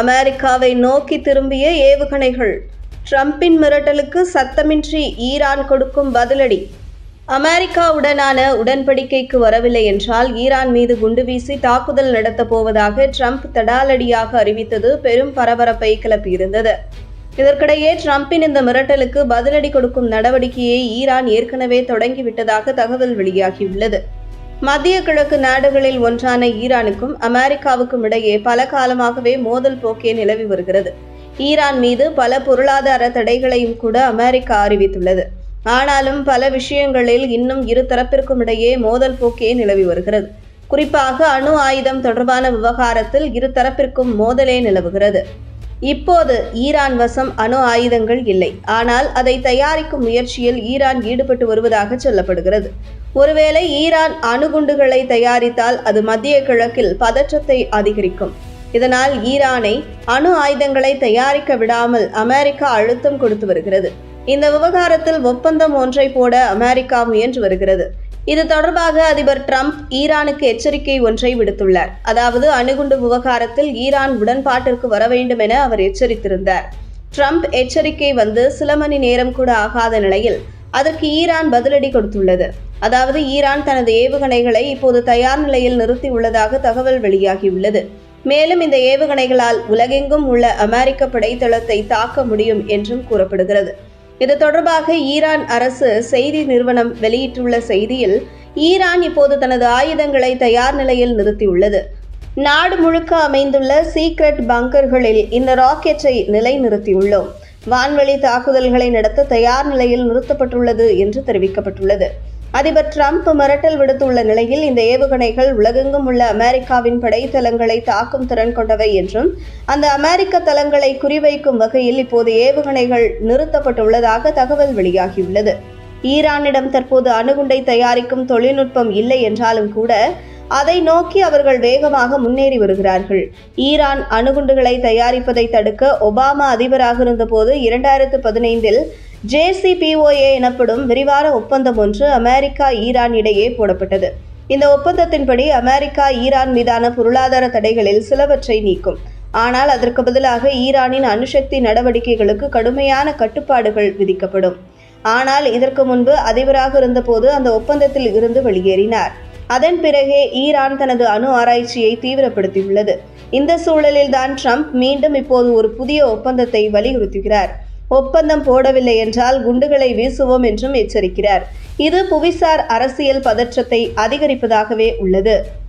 அமெரிக்காவை நோக்கி திரும்பிய ஏவுகணைகள். ட்ரம்பின் மிரட்டலுக்கு சத்தமின்றி ஈரான் கொடுக்கும் பதிலடி. அமெரிக்காவுடனான உடன்படிக்கைக்கு வரவில்லை என்றால் ஈரான் மீது குண்டு வீசி தாக்குதல் நடத்தப் போவதாக ட்ரம்ப் தடாலடியாக அறிவித்தது பெரும் பரபரப்பை கிளப்பியிருந்தது. இதற்கிடையே ட்ரம்பின் இந்த மிரட்டலுக்கு பதிலடி கொடுக்கும் நடவடிக்கையை ஈரான் ஏற்கனவே தொடங்கிவிட்டதாக தகவல் வெளியாகியுள்ளது. மத்திய கிழக்கு நாடுகளில் ஒன்றான ஈரானுக்கும் அமெரிக்காவுக்கும் இடையே பல காலமாகவே மோதல் போக்கே நிலவி வருகிறது. ஈரான் மீது பல பொருளாதார தடைகளையும் கூட அமெரிக்கா அறிவித்துள்ளது. ஆனாலும் பல விஷயங்களில் இன்னும் இரு தரப்பிற்கும் இடையே மோதல் போக்கே நிலவி வருகிறது. குறிப்பாக அணு ஆயுதம் தொடர்பான விவகாரத்தில் இரு தரப்பிற்கும் மோதலே நிலவுகிறது. இப்போது ஈரான் வசம் அணு ஆயுதங்கள் இல்லை. ஆனால் அதை தயாரிக்கும் முயற்சியில் ஈரான் ஈடுபட்டு வருவதாக சொல்லப்படுகிறது. ஒருவேளை ஈரான் அணுகுண்டுகளை தயாரித்தால் அது மத்திய கிழக்கில் பதற்றத்தை அதிகரிக்கும். இதனால் ஈரானை அணு ஆயுதங்களை தயாரிக்க விடாமல் அமெரிக்கா அழுத்தம் கொடுத்து வருகிறது. இந்த விவகாரத்தில் ஒப்பந்தம் ஒன்றை போட அமெரிக்கா முயன்று வருகிறது. இது தொடர்பாக அதிபர் ட்ரம்ப் ஈரானுக்கு எச்சரிக்கை ஒன்றை விடுத்துள்ளார். அதாவது அணுகுண்டு விவகாரத்தில் ஈரான் உடன்பாட்டிற்கு வர வேண்டும் என அவர் எச்சரித்திருந்தார். ட்ரம்ப் எச்சரிக்கை வந்து சில மணி நேரம் கூட ஆகாத நிலையில் அதற்கு ஈரான் பதிலடி கொடுத்துள்ளது. அதாவது ஈரான் தனது ஏவுகணைகளை இப்போது தயார் நிலையில் நிறுத்தியுள்ளதாக தகவல் வெளியாகியுள்ளது. மேலும் இந்த ஏவுகணைகளால் உலகெங்கும் உள்ள அமெரிக்க படைத்தளத்தை தாக்க முடியும் என்றும் கூறப்படுகிறது. இது தொடர்பாக ஈரான் அரசு செய்தி நிறுவனம் வெளியிட்டுள்ள செய்தியில் ஈரான் இப்போது தனது ஆயுதங்களை தயார் நிலையில் நிறுத்தியுள்ளது. நாடு முழுக்க அமைந்துள்ள சீக்ரெட் பங்கர்களில் இந்த ராக்கெட்டை நிலைநிறுத்தியுள்ளோம். வான்வெளி தாக்குதல்களை நடத்த தயார் நிலையில் நிறுத்தப்பட்டுள்ளது என்று தெரிவிக்கப்பட்டுள்ளது. அதிபர் டிரம்ப் மிரட்டல் விடுத்துள்ள நிலையில் இந்த ஏவுகணைகள் உலகெங்கும் உள்ள அமெரிக்காவின் படைத்தளங்களை தாக்கும் திறன் கொண்டவை என்றும் அந்த அமெரிக்க தளங்களை குறிவைக்கும் வகையில் இப்போது ஏவுகணைகள் நிறுத்தப்பட்டுள்ளதாக தகவல் வெளியாகியுள்ளது. ஈரானிடம் தற்போது அணுகுண்டை தயாரிக்கும் தொழில்நுட்பம் இல்லை என்றாலும் கூட அதை நோக்கி அவர்கள் வேகமாக முன்னேறி வருகிறார்கள். ஈரான் அணுகுண்டுகளை தயாரிப்பதை தடுக்க ஒபாமா அதிபராக இருந்தபோது இரண்டாயிரத்து பதினைந்தில் ஜேசிபிஓஏ எனப்படும் விரிவான ஒப்பந்தம் ஒன்று அமெரிக்கா ஈரான் இடையே போடப்பட்டது. இந்த ஒப்பந்தத்தின்படி அமெரிக்கா ஈரான் மீதான பொருளாதார தடைகளில் சிலவற்றை நீக்கும். ஆனால் அதற்கு பதிலாக ஈரானின் அணுசக்தி நடவடிக்கைகளுக்கு கடுமையான கட்டுப்பாடுகள் விதிக்கப்படும். ஆனால் இதற்கு முன்பு அதிபராக இருந்தபோது அந்த ஒப்பந்தத்தில் இருந்து வெளியேறினார். அதன் பிறகே ஈரான் தனது அணு ஆராய்ச்சியை தீவிரப்படுத்தியுள்ளது. இந்த சூழலில்தான் ட்ரம்ப் மீண்டும் இப்போது ஒரு புதிய ஒப்பந்தத்தை வலியுறுத்துகிறார். ஒப்பந்தம் போடவில்லை என்றால் குண்டுகளை வீசுவோம் என்றும் எச்சரிக்கிறார். இது புவிசார் அரசியல் பதற்றத்தை அதிகரிப்பதாகவே உள்ளது.